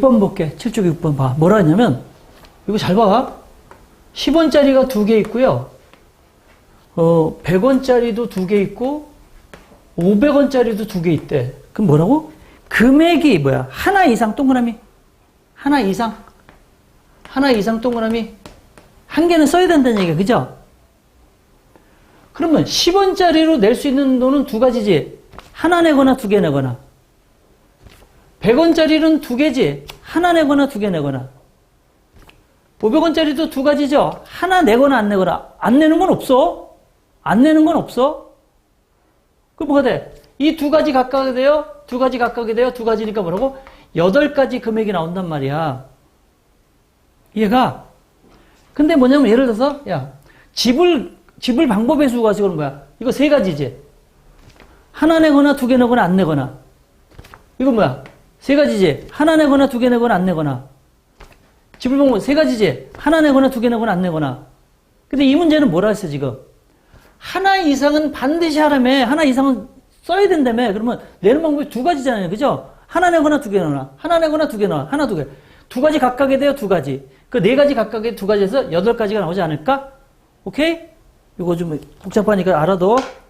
6번 볼게. 7쪽 6번 봐. 뭐라 했냐면, 이거 잘 봐. 10원짜리가 두 개 있고요. 어, 100원짜리도 두 개 있고, 500원짜리도 두 개 있대. 그럼 뭐라고? 금액이 뭐야? 하나 이상 동그라미. 하나 이상. 하나 이상 동그라미. 한 개는 써야 된다는 얘기야. 그죠? 그러면 10원짜리로 낼 수 있는 돈은 두 가지지. 하나 내거나 두 개 내거나. 100원짜리는 두 개지. 하나 내거나 두 개 내거나. 500원짜리도 두 가지죠. 하나 내거나 안 내거나. 안 내는 건 없어. 안 내는 건 없어. 그럼 뭐가 돼? 이 두 가지 각각이 돼요? 두 가지 각각이 돼요? 두 가지니까 뭐라고? 여덟 가지 금액이 나온단 말이야. 이해가? 근데 뭐냐면 예를 들어서, 야, 집을, 집을 방법의 수가 지금 뭐야? 이거 세 가지지. 하나 내거나 두 개 내거나 안 내거나. 이건 뭐야? 세 가지지. 하나 내거나 두 개 내거나 안 내거나. 집을 보면 세 가지지. 하나 내거나 두 개 내거나 안 내거나. 근데 이 문제는 뭐라 했어, 지금? 하나 이상은 반드시 하라며. 하나 이상은 써야 된다며. 그러면 내는 방법이 두 가지잖아요. 그죠? 하나 내거나 두 개 내거나. 하나 내거나 두 개 내거나. 하나, 두 개. 두 가지 각각에 돼요, 두 가지. 그 네 가지 각각에 두 가지에서 여덟 가지가 나오지 않을까? 오케이? 이거 좀 복잡하니까 알아도.